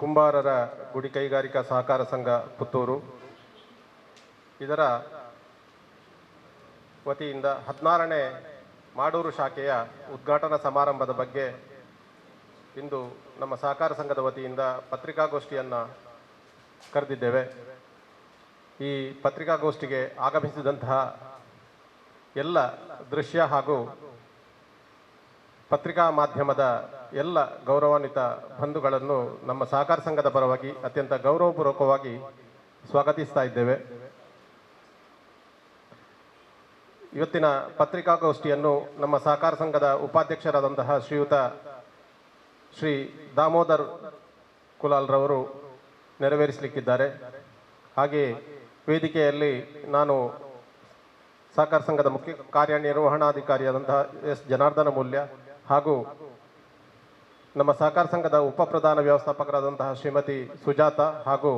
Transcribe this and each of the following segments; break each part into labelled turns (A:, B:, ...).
A: ಕುಂಬಾರರ ಗುಡಿ ಕೈಗಾರಿಕಾ ಸಹಕಾರ ಸಂಘ ಪುತ್ತೂರು. ಇದರ ವತಿಯಿಂದ ಹದಿನಾರನೇ ಮಾಡೂರು ಶಾಖೆಯ ಉದ್ಘಾಟನಾ ಸಮಾರಂಭದ ಬಗ್ಗೆ ಇಂದು ನಮ್ಮ ಸಹಕಾರ ಸಂಘದ ವತಿಯಿಂದ ಪತ್ರಿಕಾಗೋಷ್ಠಿಯನ್ನು ಕರೆದಿದ್ದೇವೆ. ಈ ಪತ್ರಿಕಾಗೋಷ್ಠಿಗೆ ಆಗಮಿಸಿದಂತಹ ಎಲ್ಲ ದೃಶ್ಯ ಹಾಗೂ ಪತ್ರಿಕಾ ಮಾಧ್ಯಮದ ಎಲ್ಲ ಗೌರವಾನ್ವಿತ ಬಂಧುಗಳನ್ನು ನಮ್ಮ ಸಹಕಾರ ಸಂಘದ ಪರವಾಗಿ ಅತ್ಯಂತ ಗೌರವಪೂರ್ವಕವಾಗಿ ಸ್ವಾಗತಿಸ್ತಾ ಇದ್ದೇವೆ. ಇವತ್ತಿನ ಪತ್ರಿಕಾಗೋಷ್ಠಿಯನ್ನು ನಮ್ಮ ಸಹಕಾರ ಸಂಘದ ಉಪಾಧ್ಯಕ್ಷರಾದಂತಹ ಶ್ರೀಯುತ ಶ್ರೀ ದಾಮೋದರ್ ಕುಲಾಲ್ರವರು ನೆರವೇರಿಸಲಿಕ್ಕಿದ್ದಾರೆ. ಹಾಗೆ ವೇದಿಕೆಯಲ್ಲಿ ನಾನು ಸಹಕಾರ ಸಂಘದ ಮುಖ್ಯ ಕಾರ್ಯನಿರ್ವಹಣಾಧಿಕಾರಿಯಾದಂತಹ ಎಸ್. ಜನಾರ್ದನ ಮೂಲ್ಯ ಹಾಗೂ ನಮ್ಮ ಸಹಕಾರ ಸಂಘದ ಉಪ ಪ್ರಧಾನ ವ್ಯವಸ್ಥಾಪಕರಾದಂತಹ ಶ್ರೀಮತಿ ಸುಜಾತ ಹಾಗೂ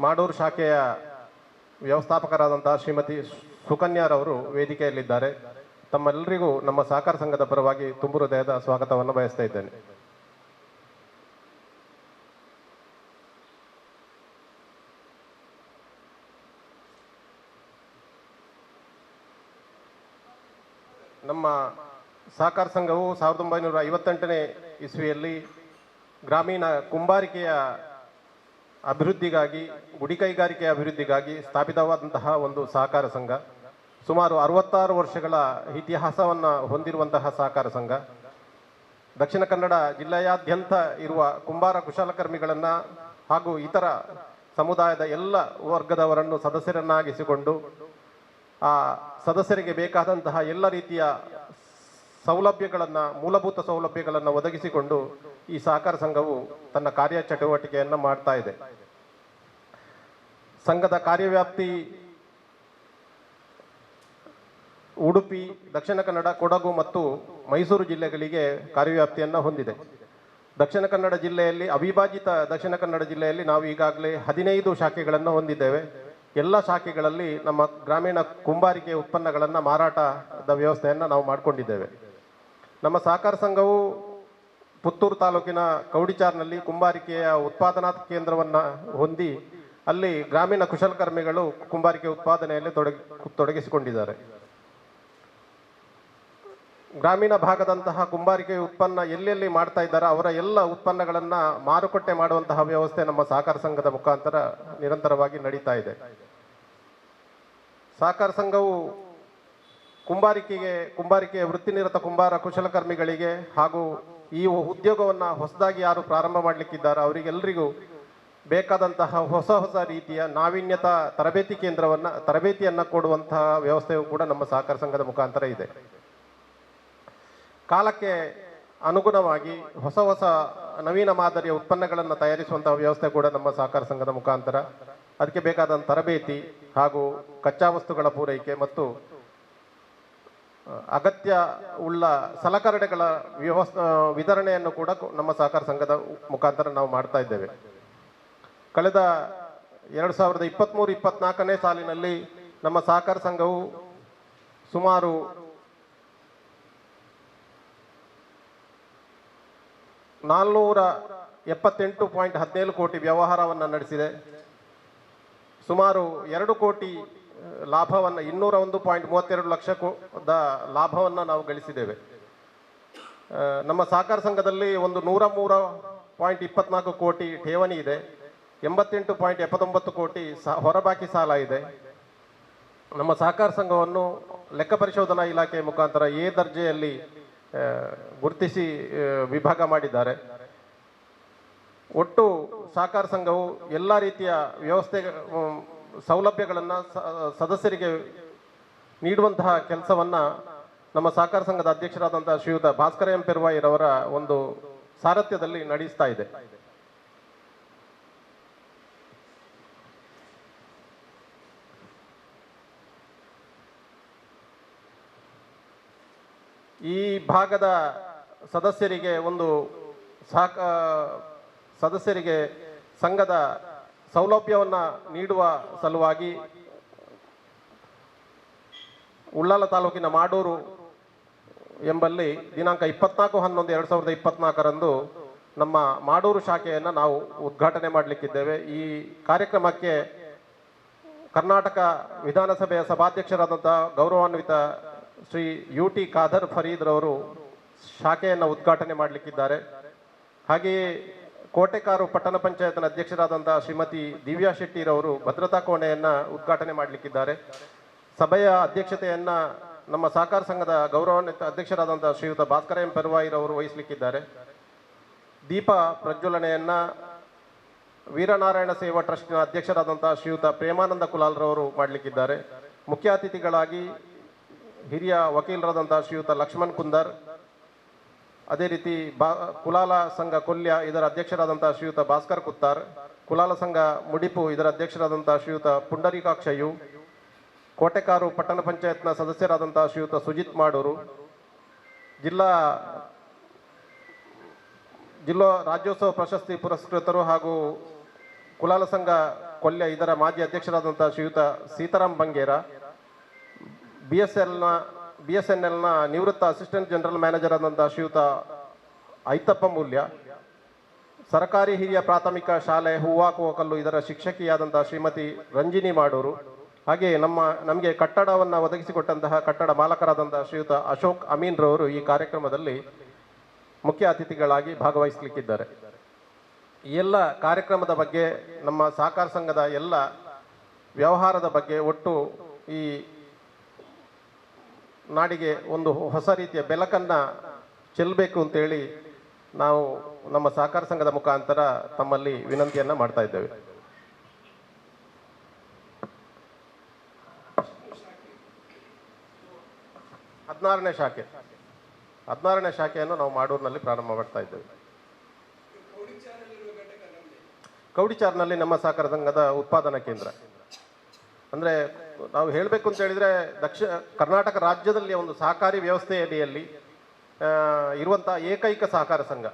A: ಮಾಡೂರು ಶಾಖೆಯ ವ್ಯವಸ್ಥಾಪಕರಾದಂತಹ ಶ್ರೀಮತಿ ಸುಕನ್ಯಾರವರು ವೇದಿಕೆಯಲ್ಲಿದ್ದಾರೆ. ತಮ್ಮೆಲ್ಲರಿಗೂ ನಮ್ಮ ಸಹಕಾರ ಸಂಘದ ಪರವಾಗಿ ತುಂಬು ಹೃದಯದ ಸ್ವಾಗತವನ್ನು ಬಯಸ್ತಾ ಇದ್ದೇನೆ ನಮ್ಮ ಸಹಕಾರ ಸಂಘವು ಸಾವಿರದ ಒಂಬೈನೂರ ಐವತ್ತೆಂಟನೇ ಇಸ್ವಿಯಲ್ಲಿ ಗ್ರಾಮೀಣ ಕುಂಬಾರಿಕೆಯ ಅಭಿವೃದ್ಧಿಗಾಗಿ ಗುಡಿ ಕೈಗಾರಿಕೆಯ ಅಭಿವೃದ್ಧಿಗಾಗಿ ಸ್ಥಾಪಿತವಾದಂತಹ ಒಂದು ಸಹಕಾರ ಸಂಘ. ಸುಮಾರು ಅರವತ್ತಾರು ವರ್ಷಗಳ ಇತಿಹಾಸವನ್ನು ಹೊಂದಿರುವಂತಹ ಸಹಕಾರ ಸಂಘ. ದಕ್ಷಿಣ ಕನ್ನಡ ಜಿಲ್ಲೆಯಾದ್ಯಂತ ಇರುವ ಕುಂಬಾರ ಕುಶಲಕರ್ಮಿಗಳನ್ನು ಹಾಗೂ ಇತರ ಸಮುದಾಯದ ಎಲ್ಲ ವರ್ಗದವರನ್ನು ಸದಸ್ಯರನ್ನಾಗಿಸಿಕೊಂಡು, ಆ ಸದಸ್ಯರಿಗೆ ಬೇಕಾದಂತಹ ಎಲ್ಲ ರೀತಿಯ ಸೌಲಭ್ಯಗಳನ್ನು, ಮೂಲಭೂತ ಸೌಲಭ್ಯಗಳನ್ನು ಒದಗಿಸಿಕೊಂಡು ಈ ಸಹಕಾರ ಸಂಘವು ತನ್ನ ಕಾರ್ಯಚಟುವಟಿಕೆಯನ್ನು ಮಾಡ್ತಾ ಇದೆ. ಸಂಘದ ಕಾರ್ಯವ್ಯಾಪ್ತಿ ಉಡುಪಿ, ದಕ್ಷಿಣ ಕನ್ನಡ, ಕೊಡಗು ಮತ್ತು ಮೈಸೂರು ಜಿಲ್ಲೆಗಳಿಗೆ ಕಾರ್ಯವ್ಯಾಪ್ತಿಯನ್ನು ಹೊಂದಿದೆ. ದಕ್ಷಿಣ ಕನ್ನಡ ಜಿಲ್ಲೆಯಲ್ಲಿ, ಅವಿಭಾಜಿತ ದಕ್ಷಿಣ ಕನ್ನಡ ಜಿಲ್ಲೆಯಲ್ಲಿ ನಾವು ಈಗಾಗಲೇ ಹದಿನೈದು ಶಾಖೆಗಳನ್ನು ಹೊಂದಿದ್ದೇವೆ. ಎಲ್ಲ ಶಾಖೆಗಳಲ್ಲಿ ನಮ್ಮ ಗ್ರಾಮೀಣ ಕುಂಬಾರಿಕೆ ಉತ್ಪನ್ನಗಳನ್ನು ಮಾರಾಟದ ವ್ಯವಸ್ಥೆಯನ್ನು ನಾವು ಮಾಡಿಕೊಂಡಿದ್ದೇವೆ. ನಮ್ಮ ಸಹಕಾರ ಸಂಘವು ಪುತ್ತೂರು ತಾಲೂಕಿನ ಕೌಡಿಚಾರ್ನಲ್ಲಿ ಕುಂಬಾರಿಕೆಯ ಉತ್ಪಾದನಾ ಕೇಂದ್ರವನ್ನು ಹೊಂದಿ ಅಲ್ಲಿ ಗ್ರಾಮೀಣ ಕುಶಲಕರ್ಮಿಗಳು ಕುಂಬಾರಿಕೆ ಉತ್ಪಾದನೆಯಲ್ಲಿ ತೊಡಗಿ, ತೊಡಗಿಸಿಕೊಂಡಿದ್ದಾರೆ. ಗ್ರಾಮೀಣ ಭಾಗದಂತಹ ಕುಂಬಾರಿಕೆ ಉತ್ಪನ್ನ ಎಲ್ಲೆಲ್ಲಿ ಮಾಡ್ತಾ ಇದ್ದಾರೆ ಅವರ ಎಲ್ಲ ಉತ್ಪನ್ನಗಳನ್ನು ಮಾರುಕಟ್ಟೆ ಮಾಡುವಂತಹ ವ್ಯವಸ್ಥೆ ನಮ್ಮ ಸಹಕಾರ ಸಂಘದ ಮುಖಾಂತರ ನಿರಂತರವಾಗಿ ನಡೀತಾ ಇದೆ. ಸಹಕಾರ ಸಂಘವು ಕುಂಬಾರಿಕೆಗೆ, ಕುಂಬಾರಿಕೆಯ ವೃತ್ತಿನಿರತ ಕುಂಬಾರ ಕುಶಲಕರ್ಮಿಗಳಿಗೆ ಹಾಗೂ ಈ ಉದ್ಯೋಗವನ್ನು ಹೊಸದಾಗಿ ಯಾರು ಪ್ರಾರಂಭ ಮಾಡಲಿಕ್ಕಿದ್ದಾರೆ ಅವರಿಗೆಲ್ಲರಿಗೂ ಬೇಕಾದಂತಹ ಹೊಸ ಹೊಸ ರೀತಿಯ ನಾವೀನ್ಯತಾ ತರಬೇತಿ ಕೇಂದ್ರವನ್ನು, ತರಬೇತಿಯನ್ನು ಕೊಡುವಂತಹ ವ್ಯವಸ್ಥೆಯು ಕೂಡ ನಮ್ಮ ಸಹಕಾರ ಸಂಘದ ಮುಖಾಂತರ ಇದೆ. ಕಾಲಕ್ಕೆ ಅನುಗುಣವಾಗಿ ಹೊಸ ಹೊಸ ನವೀನ ಮಾದರಿಯ ಉತ್ಪನ್ನಗಳನ್ನು ತಯಾರಿಸುವಂತಹ ವ್ಯವಸ್ಥೆ ಕೂಡ ನಮ್ಮ ಸಹಕಾರ ಸಂಘದ ಮುಖಾಂತರ. ಅದಕ್ಕೆ ಬೇಕಾದಂಥ ತರಬೇತಿ ಹಾಗೂ ಕಚ್ಚಾ ವಸ್ತುಗಳ ಪೂರೈಕೆ ಮತ್ತು ಅಗತ್ಯ ಉಳ್ಳ ಸಲಕರಣೆಗಳ ವ್ಯವಸ್ಥೆ, ವಿತರಣೆಯನ್ನು ಕೂಡ ನಮ್ಮ ಸಹಕಾರ ಸಂಘದ ಮುಖಾಂತರ ನಾವು ಮಾಡ್ತಾ ಇದ್ದೇವೆ. ಕಳೆದ ಎರಡು ಸಾವಿರದ ಇಪ್ಪತ್ತ್ಮೂರು ಇಪ್ಪತ್ನಾಲ್ಕನೇ ಸಾಲಿನಲ್ಲಿ ನಮ್ಮ ಸಹಕಾರ ಸಂಘವು ಸುಮಾರು ನಾಲ್ನೂರ ಎಪ್ಪತ್ತೆಂಟು ಪಾಯಿಂಟ್ ಹದಿನೇಳು ಕೋಟಿ ವ್ಯವಹಾರವನ್ನು ನಡೆಸಿದೆ. ಸುಮಾರು ಎರಡು ಕೋಟಿ ಲಾಭವನ್ನು ಇನ್ನೂರ ಒಂದು ಪಾಯಿಂಟ್ ಮೂವತ್ತೆರಡು ಲಕ್ಷ ದ ಲಾಭವನ್ನು ನಾವು ಗಳಿಸಿದ್ದೇವೆ. ನಮ್ಮ ಸಹಕಾರ ಸಂಘದಲ್ಲಿ ಒಂದು ನೂರ ಮೂರ ಪಾಯಿಂಟ್ ಇಪ್ಪತ್ನಾಲ್ಕು ಕೋಟಿ ಠೇವಣಿ ಇದೆ. ಎಂಬತ್ತೆಂಟು ಪಾಯಿಂಟ್ ಎಪ್ಪತ್ತೊಂಬತ್ತು ಕೋಟಿ ಸ, ಹೊರಬಾಕಿ ಸಾಲ ಇದೆ. ನಮ್ಮ ಸಹಕಾರ ಸಂಘವನ್ನು ಲೆಕ್ಕ ಪರಿಶೋಧನಾ ಇಲಾಖೆ ಮುಖಾಂತರ ಎ ದರ್ಜೆಯಲ್ಲಿ ಗುರುತಿಸಿ ವಿಭಾಗ ಮಾಡಿದ್ದಾರೆ. ಒಟ್ಟು ಸಹಕಾರ ಸಂಘವು ಎಲ್ಲ ರೀತಿಯ ವ್ಯವಸ್ಥೆ ಸೌಲಭ್ಯಗಳನ್ನು ಸದಸ್ಯರಿಗೆ ನೀಡುವಂತಹ ಕೆಲಸವನ್ನು ನಮ್ಮ ಸಹಕಾರ ಸಂಘದ ಅಧ್ಯಕ್ಷರಾದಂತಹ ಶ್ರೀಯುತ ಭಾಸ್ಕರ ಎಂ ಪೆರ್ವಾಯಿರವರ ಒಂದು ಸಾರಥ್ಯದಲ್ಲಿ ನಡೆಸ್ತಾ ಇದೆ. ಈ ಭಾಗದ ಸದಸ್ಯರಿಗೆ ಒಂದು ಸಹಕ, ಸದಸ್ಯರಿಗೆ ಸಂಘದ ಸೌಲಭ್ಯವನ್ನು ನೀಡುವ ಸಲುವಾಗಿ ಉಳ್ಳಾಲ ತಾಲೂಕಿನ ಮಾಡೂರು ಎಂಬಲ್ಲಿ ದಿನಾಂಕ ಇಪ್ಪತ್ನಾಲ್ಕು ಹನ್ನೊಂದು ಎರಡು ಸಾವಿರದ ಇಪ್ಪತ್ನಾಲ್ಕರಂದು ನಮ್ಮ ಮಾಡೂರು ಶಾಖೆಯನ್ನು ನಾವು ಉದ್ಘಾಟನೆ ಮಾಡಲಿಕ್ಕಿದ್ದೇವೆ. ಈ ಕಾರ್ಯಕ್ರಮಕ್ಕೆ ಕರ್ನಾಟಕ ವಿಧಾನಸಭೆಯ ಸಭಾಧ್ಯಕ್ಷರಾದಂಥ ಗೌರವಾನ್ವಿತ ಶ್ರೀ ಯು ಟಿ ಖಾದರ್ ಫರೀದ್ರವರು ಶಾಖೆಯನ್ನು ಉದ್ಘಾಟನೆ ಮಾಡಲಿಕ್ಕಿದ್ದಾರೆ. ಹಾಗೆಯೇ ಕೋಟೆಕಾರು ಪಟ್ಟಣ ಪಂಚಾಯತ್ನ ಅಧ್ಯಕ್ಷರಾದಂತಹ ಶ್ರೀಮತಿ ದಿವ್ಯಾ ಶೆಟ್ಟಿರವರು ಭದ್ರತಾ ಕೋಣೆಯನ್ನು ಉದ್ಘಾಟನೆ ಮಾಡಲಿಕ್ಕಿದ್ದಾರೆ. ಸಭೆಯ ಅಧ್ಯಕ್ಷತೆಯನ್ನ ನಮ್ಮ ಸಹಕಾರ ಸಂಘದ ಗೌರವಾನ್ವಿತ ಅಧ್ಯಕ್ಷರಾದಂತಹ ಶ್ರೀಯುತ ಭಾಸ್ಕರ ಎಂ ಪೆರ್ವಾಯಿರವರು ವಹಿಸಲಿಕ್ಕಿದ್ದಾರೆ. ದೀಪ ಪ್ರಜ್ವಲನೆಯನ್ನ ವೀರನಾರಾಯಣ ಸೇವಾ ಟ್ರಸ್ಟ್ನ ಅಧ್ಯಕ್ಷರಾದಂತಹ ಶ್ರೀಯುತ ಪ್ರೇಮಾನಂದ ಕುಲಾಲ್ರವರು ಮಾಡಲಿಕ್ಕಿದ್ದಾರೆ. ಮುಖ್ಯ ಅತಿಥಿಗಳಾಗಿ ಹಿರಿಯ ವಕೀಲರಾದಂತಹ ಶ್ರೀಯುತ ಲಕ್ಷ್ಮಣ್ ಕುಂದರ್ ಅದೇ ರೀತಿ ಬಾ, ಕುಲಾಲ ಸಂಘ ಕೊಲ್ಯ ಇದರ ಅಧ್ಯಕ್ಷರಾದಂಥ ಶ್ರೀಯುತ ಭಾಸ್ಕರ್ ಕುತ್ತಾರ್, ಕುಲಾಲ ಸಂಘ ಮುಡಿಪು ಇದರ ಅಧ್ಯಕ್ಷರಾದಂಥ ಶ್ರೀಯುತ ಪುಂಡರೀಕಾಕ್ಷಯ್ಯು, ಕೋಟೆಕಾರು ಪಟ್ಟಣ ಪಂಚಾಯತ್ನ ಸದಸ್ಯರಾದಂಥ ಶ್ರೀಯುತ ಸುಜಿತ್ ಮಾಡೂರು, ಜಿಲ್ಲಾ ಜಿಲ್ಲಾ ರಾಜ್ಯೋತ್ಸವ ಪ್ರಶಸ್ತಿ ಪುರಸ್ಕೃತರು ಹಾಗೂ ಕುಲಾಲ ಸಂಘ ಕೊಲ್ಯ ಇದರ ಮಾಜಿ ಅಧ್ಯಕ್ಷರಾದಂಥ ಶ್ರೀಯುತ ಸೀತಾರಾಮ್ ಬಂಗೇರ, ಬಿ ಎಸ್ ಎಲ್ನ ಬಿ ಎಸ್ ಎನ್ ಎಲ್ನ ನಿವೃತ್ತ ಅಸಿಸ್ಟೆಂಟ್ ಜನರಲ್ ಮ್ಯಾನೇಜರ್ ಆದಂಥ ಶ್ರೀಯುತ ಐತಪ್ಪ ಮೂಲ್ಯ, ಸರ್ಕಾರಿ ಹಿರಿಯ ಪ್ರಾಥಮಿಕ ಶಾಲೆ ಹೂವಾಕುವಕಲ್ಲು ಇದರ ಶಿಕ್ಷಕಿಯಾದಂಥ ಶ್ರೀಮತಿ ರಂಜಿನಿ ಮಾಡೂರು, ಹಾಗೆ ನಮ್ಮ, ನಮಗೆ ಕಟ್ಟಡವನ್ನು ಒದಗಿಸಿಕೊಟ್ಟಂತಹ ಕಟ್ಟಡ ಮಾಲಕರಾದಂತಹ ಶ್ರೀಯುತ ಅಶೋಕ್ ಅಮೀನ್ ರವರು ಈ ಕಾರ್ಯಕ್ರಮದಲ್ಲಿ ಮುಖ್ಯ ಅತಿಥಿಗಳಾಗಿ ಭಾಗವಹಿಸಲಿಕ್ಕಿದ್ದಾರೆ. ಎಲ್ಲ ಕಾರ್ಯಕ್ರಮದ ಬಗ್ಗೆ ನಮ್ಮ ಸಹಕಾರ ಸಂಘದ ಎಲ್ಲ ವ್ಯವಹಾರದ ಬಗ್ಗೆ ಒಟ್ಟು ಈ ನಾಡಿಗೆ ಒಂದು ಹೊಸ ರೀತಿಯ ಬೆಳಕನ್ನ ಚೆಲ್ಲಬೇಕು ಅಂತೇಳಿ ನಾವು ನಮ್ಮ ಸಹಕಾರ ಸಂಘದ ಮುಖಾಂತರ ತಮ್ಮಲ್ಲಿ ವಿನಂತಿಯನ್ನ ಮಾಡ್ತಾ ಇದ್ದೇವೆ. ಹದಿನಾರನೇ ಶಾಖೆ. ಹದಿನಾರನೇ ಶಾಖೆಯನ್ನು ನಾವು ಮಾಡೂರಿನಲ್ಲಿ ಪ್ರಾರಂಭ ಮಾಡ್ತಾ ಇದ್ದೇವೆ. ಕೌಡಿಚಾರ್ನಲ್ಲಿ ನಮ್ಮ ಸಹಕಾರ ಸಂಘದ ಉತ್ಪಾದನಾ ಕೇಂದ್ರ. ಅಂದ್ರೆ ನಾವು ಹೇಳಬೇಕು ಅಂತ ಹೇಳಿದ್ರೆ ದಕ್ಷಿಣ ಕರ್ನಾಟಕ ರಾಜ್ಯದಲ್ಲಿ ಒಂದು ಸಹಕಾರಿ ವ್ಯವಸ್ಥೆ ಅಡಿಯಲ್ಲಿ ಆ, ಇರುವಂತಹ ಏಕೈಕ ಸಹಕಾರ ಸಂಘ.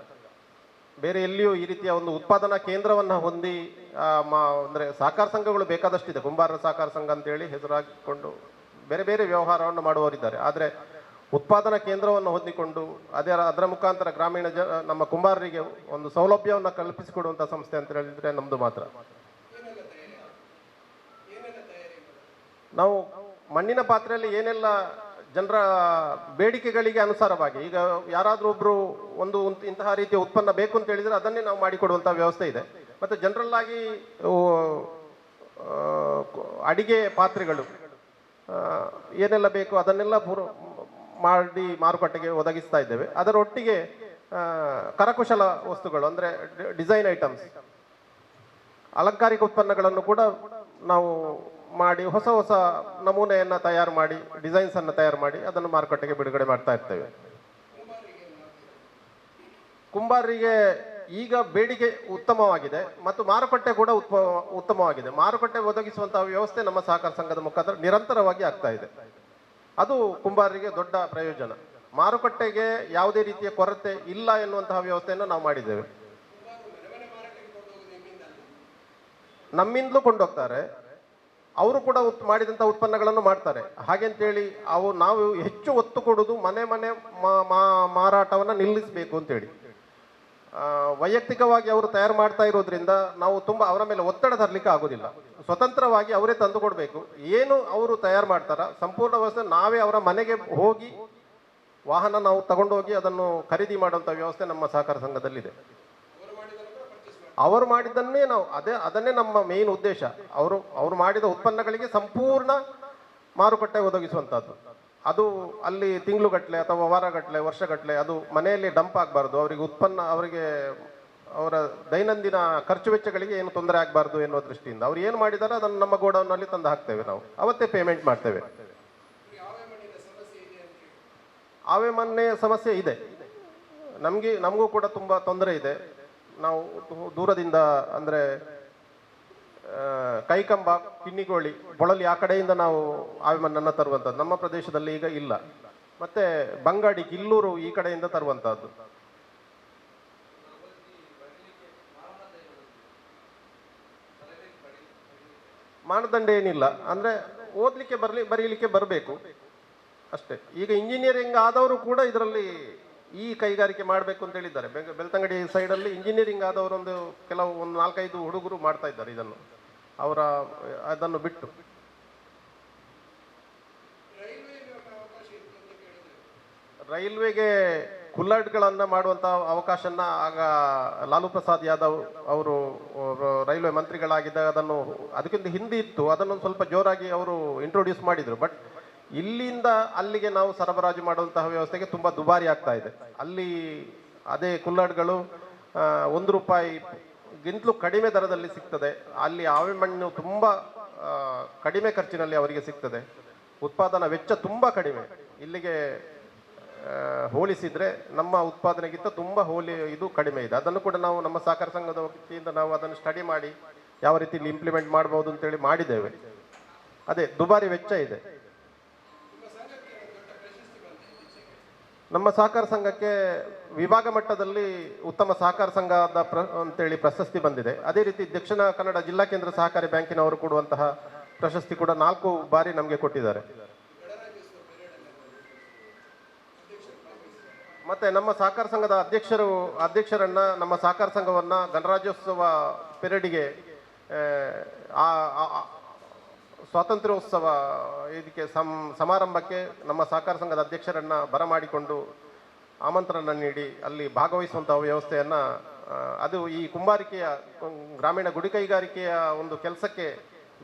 A: ಬೇರೆ ಎಲ್ಲಿಯೂ ಈ ರೀತಿಯ ಒಂದು ಉತ್ಪಾದನಾ ಕೇಂದ್ರವನ್ನು ಹೊಂದಿ ಮಾ- ಅಂದ್ರೆ ಸಹಕಾರ ಸಂಘಗಳು ಬೇಕಾದಷ್ಟಿದೆ. ಕುಂಬಾರರ ಸಹಕಾರ ಸಂಘ ಅಂತೇಳಿ ಹೆಸರಾಗಿಕೊಂಡು ಬೇರೆ ಬೇರೆ ವ್ಯವಹಾರವನ್ನು ಮಾಡುವವರಿದ್ದಾರೆ ಆದರೆ ಉತ್ಪಾದನಾ ಕೇಂದ್ರವನ್ನು ಹೊಂದಿಕೊಂಡು ಅದರ ಅದರ ಮುಖಾಂತರ ಗ್ರಾಮೀಣ ಜ ನಮ್ಮ ಕುಂಬಾರರಿಗೆ ಒಂದು ಸೌಲಭ್ಯವನ್ನು ಕಲ್ಪಿಸಿಕೊಡುವಂಥ ಸಂಸ್ಥೆ ಅಂತ ಹೇಳಿದ್ರೆ ನಮ್ಮದು ಮಾತ್ರ. ನಾವು ಮಣ್ಣಿನ ಪಾತ್ರೆಯಲ್ಲಿ ಏನೆಲ್ಲ ಜನರ ಬೇಡಿಕೆಗಳಿಗೆ ಅನುಸಾರವಾಗಿ, ಈಗ ಯಾರಾದರೂ ಒಬ್ಬರು ಒಂದು ಇಂತಹ ರೀತಿಯ ಉತ್ಪನ್ನ ಬೇಕು ಅಂತ ಹೇಳಿದರೆ ಅದನ್ನೇ ನಾವು ಮಾಡಿಕೊಡುವಂಥ ವ್ಯವಸ್ಥೆ ಇದೆ. ಮತ್ತೆ ಜನರಲ್ ಆಗಿ ಅಡಿಗೆ ಪಾತ್ರೆಗಳು ಏನೆಲ್ಲ ಬೇಕು ಅದನ್ನೆಲ್ಲ ಮಾಡಿ ಮಾರುಕಟ್ಟೆಗೆ ಒದಗಿಸ್ತಾ ಇದ್ದೇವೆ. ಅದರ ಒಟ್ಟಿಗೆ ಕರಕುಶಲ ವಸ್ತುಗಳು, ಅಂದ್ರೆ ಡಿಸೈನ್ ಐಟಮ್ಸ್, ಅಲಂಕಾರಿಕ ಉತ್ಪನ್ನಗಳನ್ನು ಕೂಡ ನಾವು ಮಾಡಿ ಹೊಸ ಹೊಸ ನಮೂನೆಯನ್ನ ತಯಾರು ಮಾಡಿ ಡಿಸೈನ್ಸ್ ಅನ್ನು ತಯಾರು ಮಾಡಿ ಅದನ್ನು ಮಾರುಕಟ್ಟೆಗೆ ಬಿಡುಗಡೆ ಮಾಡ್ತಾ ಇರ್ತೇವೆ. ಕುಂಬಾರರಿಗೆ ಈಗ ಬೇಡಿಕೆ ಉತ್ತಮವಾಗಿದೆ ಮತ್ತು ಮಾರುಕಟ್ಟೆ ಕೂಡ ಉತ್ತಮವಾಗಿದೆ. ಮಾರುಕಟ್ಟೆ ಒದಗಿಸುವಂತಹ ವ್ಯವಸ್ಥೆ ನಮ್ಮ ಸಹಕಾರ ಸಂಘದ ಮುಖಾಂತರ ನಿರಂತರವಾಗಿ ಆಗ್ತಾ ಇದೆ. ಅದು ಕುಂಬಾರರಿಗೆ ದೊಡ್ಡ ಪ್ರಯೋಜನ. ಮಾರುಕಟ್ಟೆಗೆ ಯಾವುದೇ ರೀತಿಯ ಕೊರತೆ ಇಲ್ಲ ಎನ್ನುವಂತಹ ವ್ಯವಸ್ಥೆಯನ್ನು ನಾವು ಮಾಡಿದ್ದೇವೆ. ನಮ್ಮಿಂದಲೂ ಕೊಂಡೋಗ್ತಾರೆ. ಅವರು ಕೂಡ ಉತ್ ಮಾಡಿದಂಥ ಉತ್ಪನ್ನಗಳನ್ನು ಮಾಡ್ತಾರೆ. ಹಾಗೆಂತೇಳಿ ಅವು ನಾವು ಹೆಚ್ಚು ಒತ್ತು ಕೊಡೋದು ಮನೆ ಮನೆ ಮಾರಾಟವನ್ನು ನಿಲ್ಲಿಸಬೇಕು ಅಂತೇಳಿ. ವೈಯಕ್ತಿಕವಾಗಿ ಅವರು ತಯಾರು ಮಾಡ್ತಾ ಇರೋದ್ರಿಂದ ನಾವು ತುಂಬ ಅವರ ಮೇಲೆ ಒತ್ತಡ ತರಲಿಕ್ಕೆ ಆಗೋದಿಲ್ಲ. ಸ್ವತಂತ್ರವಾಗಿ ಅವರೇ ತಂದು ಕೊಡಬೇಕು. ಏನು ಅವರು ತಯಾರು ಮಾಡ್ತಾರ, ಸಂಪೂರ್ಣ ವ್ಯವಸ್ಥೆ ನಾವೇ ಅವರ ಮನೆಗೆ ಹೋಗಿ ವಾಹನ ನಾವು ತಗೊಂಡೋಗಿ ಅದನ್ನು ಖರೀದಿ ಮಾಡುವಂಥ ವ್ಯವಸ್ಥೆ ನಮ್ಮ ಸಹಕಾರ ಸಂಘದಲ್ಲಿದೆ. ಅವರು ಮಾಡಿದ್ದನ್ನೇ ನಾವು, ಅದೇ, ಅದನ್ನೇ ನಮ್ಮ ಮೇನ್ ಉದ್ದೇಶ. ಅವರು ಅವರು ಮಾಡಿದ ಉತ್ಪನ್ನಗಳಿಗೆ ಸಂಪೂರ್ಣ ಮಾರುಕಟ್ಟೆ ಒದಗಿಸುವಂಥದ್ದು. ಅದು ಅಲ್ಲಿ ತಿಂಗಳುಗಟ್ಟಲೆ ಅಥವಾ ವಾರಗಟ್ಟಲೆ, ವರ್ಷಗಟ್ಟಲೆ ಅದು ಮನೆಯಲ್ಲಿ ಡಂಪ್ ಆಗಬಾರ್ದು. ಅವರಿಗೆ ಉತ್ಪನ್ನ, ಅವರಿಗೆ ಅವರ ದೈನಂದಿನ ಖರ್ಚು ವೆಚ್ಚಗಳಿಗೆ ಏನು ತೊಂದರೆ ಆಗಬಾರ್ದು ಎನ್ನುವ ದೃಷ್ಟಿಯಿಂದ. ಅವ್ರು ಏನು ಮಾಡಿದಾರೆ ಅದನ್ನು ನಮ್ಮ ಗೋಡೌನ್ನಲ್ಲಿ ತಂದು ಹಾಕ್ತೇವೆ ನಾವು. ಅವತ್ತೇ ಪೇಮೆಂಟ್ ಮಾಡ್ತೇವೆ. ಆವೇ ಮನೆ ಸಮಸ್ಯೆ ಇದೆ. ನಮಗೆ, ನಮಗೂ ಕೂಡ ತುಂಬ ತೊಂದರೆ ಇದೆ. ನಾವು ದೂರದಿಂದ ಅಂದರೆ ಕೈಕಂಬ, ಕಿನ್ನಿಗೋಳಿ, ಬೊಳಲಿ ಆ ಕಡೆಯಿಂದ ನಾವು ಆವಿಮಣ್ಣನ್ನು ತರುವಂಥದ್ದು ನಮ್ಮ ಪ್ರದೇಶದಲ್ಲಿ ಈಗ ಇಲ್ಲ. ಮತ್ತೆ ಬಂಗಾಡಿ, ಗಿಲ್ಲೂರು ಈ ಕಡೆಯಿಂದ ತರುವಂಥದ್ದು ಮಾನದಂಡ ಏನಿಲ್ಲ. ಅಂದ್ರೆ ಓದಲಿಕ್ಕೆ ಬರಲಿ, ಬರೀಲಿಕ್ಕೆ ಬರಬೇಕು. ಅಷ್ಟೇ. ಈಗ ಇಂಜಿನಿಯರಿಂಗ್ ಆದವರು ಕೂಡ ಇದರಲ್ಲಿ ಈ ಕೈಗಾರಿಕೆ ಮಾಡಬೇಕು ಅಂತ ಹೇಳಿದ್ದಾರೆ. ಬೆಳ್ತಂಗಡಿ ಸೈಡಲ್ಲಿ ಇಂಜಿನಿಯರಿಂಗ್ ಆದವರೊಂದು ಕೆಲವು ಒಂದು ನಾಲ್ಕೈದು ಹುಡುಗರು ಮಾಡ್ತಾ ಇದ್ದಾರೆ ಇದನ್ನು. ಅವರ, ಅದನ್ನು ಬಿಟ್ಟು. ರೈಲ್ವೆಗೆ ಕುಲ್ಲಡ್ಗಳನ್ನು ಮಾಡುವಂಥ ಅವಕಾಶನ ಆಗ ಲಾಲು ಪ್ರಸಾದ್ ಯಾದವ್ ಅವರು ರೈಲ್ವೆ ಮಂತ್ರಿಗಳಾಗಿದ್ದಾಗ ಅದನ್ನು, ಅದಕ್ಕಿಂತ ಹಿಂದೆ ಇತ್ತು. ಅದನ್ನು ಸ್ವಲ್ಪ ಜೋರಾಗಿ ಅವರು ಇಂಟ್ರೊಡ್ಯೂಸ್ ಮಾಡಿದರು. ಬಟ್ ಇಲ್ಲಿಂದ ಅಲ್ಲಿಗೆ ನಾವು ಸರಬರಾಜು ಮಾಡುವಂತಹ ವ್ಯವಸ್ಥೆಗೆ ತುಂಬ ದುಬಾರಿ ಆಗ್ತಾ ಇದೆ. ಅಲ್ಲಿ ಅದೇ ಕುಲ್ಲಡ್ಗಳು ಒಂದು ರೂಪಾಯಿ ಗಿಂತಲೂ ಕಡಿಮೆ ದರದಲ್ಲಿ ಸಿಗ್ತದೆ. ಅಲ್ಲಿ ಆವೆ ಮಣ್ಣು ತುಂಬ ಕಡಿಮೆ ಖರ್ಚಿನಲ್ಲಿ ಅವರಿಗೆ ಸಿಗ್ತದೆ. ಉತ್ಪಾದನಾ ವೆಚ್ಚ ತುಂಬ ಕಡಿಮೆ. ಇಲ್ಲಿಗೆ ಹೋಲಿಸಿದರೆ ಹೋಲಿಸಿದ್ರೆ ನಮ್ಮ ಉತ್ಪಾದನೆಗಿಂತ ತುಂಬ ಹೋಲಿ, ಇದು ಕಡಿಮೆ ಇದೆ. ಅದನ್ನು ಕೂಡ ನಾವು ನಮ್ಮ ಸಹಕಾರ ಸಂಘದ ವತಿಯಿಂದ ನಾವು ಅದನ್ನು ಸ್ಟಡಿ ಮಾಡಿ, ಯಾವ ರೀತಿ ಇಂಪ್ಲಿಮೆಂಟ್ ಮಾಡ್ಬೋದು ಅಂತೇಳಿ ಮಾಡಿದ್ದೇವೆ. ಅದೇ, ದುಬಾರಿ ವೆಚ್ಚ ಇದೆ. ನಮ್ಮ ಸಹಕಾರ ಸಂಘಕ್ಕೆ ವಿಭಾಗ ಮಟ್ಟದಲ್ಲಿ ಉತ್ತಮ ಸಹಕಾರ ಸಂಘದ ಪ್ರ, ಅಂತೇಳಿ ಪ್ರಶಸ್ತಿ ಬಂದಿದೆ. ಅದೇ ರೀತಿ ದಕ್ಷಿಣ ಕನ್ನಡ ಜಿಲ್ಲಾ ಕೇಂದ್ರ ಸಹಕಾರಿ ಬ್ಯಾಂಕಿನವರು ಕೊಡುವಂತಹ ಪ್ರಶಸ್ತಿ ಕೂಡ ನಾಲ್ಕು ಬಾರಿ ನಮಗೆ ಕೊಟ್ಟಿದ್ದಾರೆ. ಮತ್ತೆ ನಮ್ಮ ಸಹಕಾರ ಸಂಘದ ಅಧ್ಯಕ್ಷರು, ಅಧ್ಯಕ್ಷರನ್ನ, ನಮ್ಮ ಸಹಕಾರ ಸಂಘವನ್ನ ಗಣರಾಜ್ಯೋತ್ಸವ ಪೆರೇಡಿಗೆ ಸ್ವಾತಂತ್ರ್ಯೋತ್ಸವ ಇದಕ್ಕೆ ಸಂ ಸಮಾರಂಭಕ್ಕೆ ನಮ್ಮ ಸಹಕಾರ ಸಂಘದ ಅಧ್ಯಕ್ಷರನ್ನು ಬರಮಾಡಿಕೊಂಡು ಆಮಂತ್ರಣ ನೀಡಿ ಅಲ್ಲಿ ಭಾಗವಹಿಸುವಂತಹ ವ್ಯವಸ್ಥೆಯನ್ನು ಅದು ಈ ಕುಂಬಾರಿಕೆಯ ಗ್ರಾಮೀಣ ಗುಡಿ ಕೈಗಾರಿಕೆಯ ಒಂದು ಕೆಲಸಕ್ಕೆ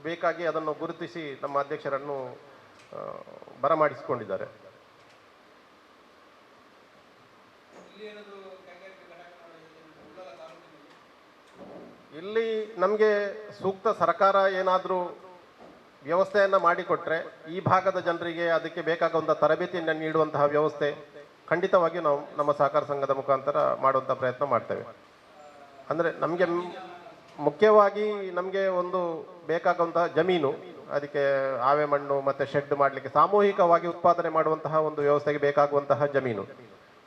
A: ಬೇಕಾಗಿ ಅದನ್ನು ಗುರುತಿಸಿ ನಮ್ಮ ಅಧ್ಯಕ್ಷರನ್ನು ಬರಮಾಡಿಸಿಕೊಂಡಿದ್ದಾರೆ. ಇಲ್ಲಿ ನಮಗೆ ಸೂಕ್ತ ಸರ್ಕಾರ ಏನಾದರೂ ವ್ಯವಸ್ಥೆಯನ್ನು ಮಾಡಿಕೊಟ್ರೆ ಈ ಭಾಗದ ಜನರಿಗೆ ಅದಕ್ಕೆ ಬೇಕಾಗುವಂಥ ತರಬೇತಿಯನ್ನು ನೀಡುವಂತಹ ವ್ಯವಸ್ಥೆ ಖಂಡಿತವಾಗಿ ನಾವು ನಮ್ಮ ಸಹಕಾರ ಸಂಘದ ಮುಖಾಂತರ ಮಾಡುವಂಥ ಪ್ರಯತ್ನ ಮಾಡ್ತೇವೆ. ಅಂದರೆ ನಮಗೆ ಮುಖ್ಯವಾಗಿ ನಮಗೆ ಒಂದು ಬೇಕಾಗುವಂತಹ ಜಮೀನು, ಅದಕ್ಕೆ ಆವೆ ಮಣ್ಣು ಮತ್ತು ಶೆಡ್ ಮಾಡಲಿಕ್ಕೆ ಸಾಮೂಹಿಕವಾಗಿ ಉತ್ಪಾದನೆ ಮಾಡುವಂತಹ ಒಂದು ವ್ಯವಸ್ಥೆಗೆ ಬೇಕಾಗುವಂತಹ ಜಮೀನು.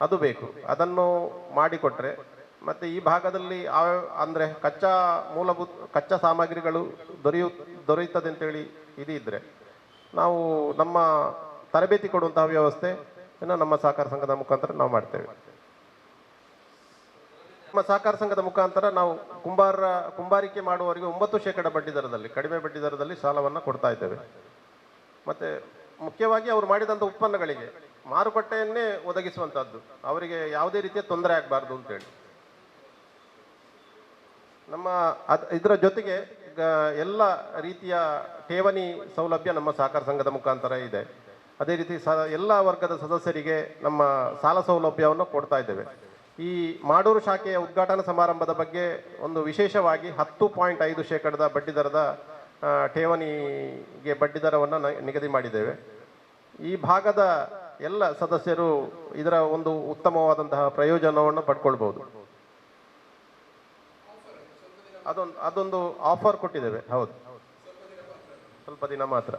A: ಅದು ಬೇಕು. ಅದನ್ನು ಮಾಡಿಕೊಟ್ರೆ ಮತ್ತು ಈ ಭಾಗದಲ್ಲಿ ಆ, ಅಂದರೆ ಕಚ್ಚಾ ಮೂಲಭೂತ, ಕಚ್ಚಾ ಸಾಮಗ್ರಿಗಳು ದೊರೆಯು ದೊರೆಯುತ್ತದೆ ಅಂತೇಳಿ ಇದು ಇದ್ದರೆ ನಾವು ನಮ್ಮ ತರಬೇತಿ ಕೊಡುವಂತಹ ವ್ಯವಸ್ಥೆ ನಮ್ಮ ಸಹಕಾರ ಸಂಘದ ಮುಖಾಂತರ ನಾವು ಮಾಡ್ತೇವೆ. ನಮ್ಮ ಸಹಕಾರ ಸಂಘದ ಮುಖಾಂತರ ನಾವು ಕುಂಬಾರ, ಕುಂಬಾರಿಕೆ ಮಾಡುವವರಿಗೆ ಒಂಬತ್ತು ಶೇಕಡ ಬಡ್ಡಿ ದರದಲ್ಲಿ, ಕಡಿಮೆ ಬಡ್ಡಿ ದರದಲ್ಲಿ ಸಾಲವನ್ನು ಕೊಡ್ತಾ ಇದ್ದೇವೆ. ಮತ್ತೆ ಮುಖ್ಯವಾಗಿ ಅವರು ಮಾಡಿದಂಥ ಉತ್ಪನ್ನಗಳಿಗೆ ಮಾರುಕಟ್ಟೆಯನ್ನೇ ಒದಗಿಸುವಂಥದ್ದು ಅವರಿಗೆ ಯಾವುದೇ ರೀತಿಯ ತೊಂದರೆ ಆಗಬಾರ್ದು ಅಂತೇಳಿ. ನಮ್ಮ ಇದರ ಜೊತೆಗೆ ಎಲ್ಲ ರೀತಿಯ ಠೇವಣಿ ಸೌಲಭ್ಯ ನಮ್ಮ ಸಹಕಾರ ಸಂಘದ ಮುಖಾಂತರ ಇದೆ. ಅದೇ ರೀತಿ ಸ ಎಲ್ಲ ವರ್ಗದ ಸದಸ್ಯರಿಗೆ ನಮ್ಮ ಸಾಲ ಸೌಲಭ್ಯವನ್ನು ಕೊಡ್ತಾ ಇದ್ದೇವೆ. ಈ ಮಾಡೂರು ಶಾಖೆಯ ಉದ್ಘಾಟನಾ ಸಮಾರಂಭದ ಬಗ್ಗೆ ಒಂದು ವಿಶೇಷವಾಗಿ ಹತ್ತು ಪಾಯಿಂಟ್ ಐದು ಶೇಕಡದ ಬಡ್ಡಿದರದ ಠೇವಣಿಗೆ ಬಡ್ಡಿ ದರವನ್ನು ನ- ನಿಗದಿ ಮಾಡಿದ್ದೇವೆ. ಈ ಭಾಗದ ಎಲ್ಲ ಸದಸ್ಯರು ಇದರ ಒಂದು ಉತ್ತಮವಾದಂತಹ ಪ್ರಯೋಜನವನ್ನು ಪಡ್ಕೊಳ್ಬಹುದು. ಅದೊಂದು ಅದೊಂದು ಆಫರ್ ಕೊಟ್ಟಿದ್ದೇವೆ. ಹೌದು. ಸ್ವಲ್ಪ ದಿನ ಮಾತ್ರ.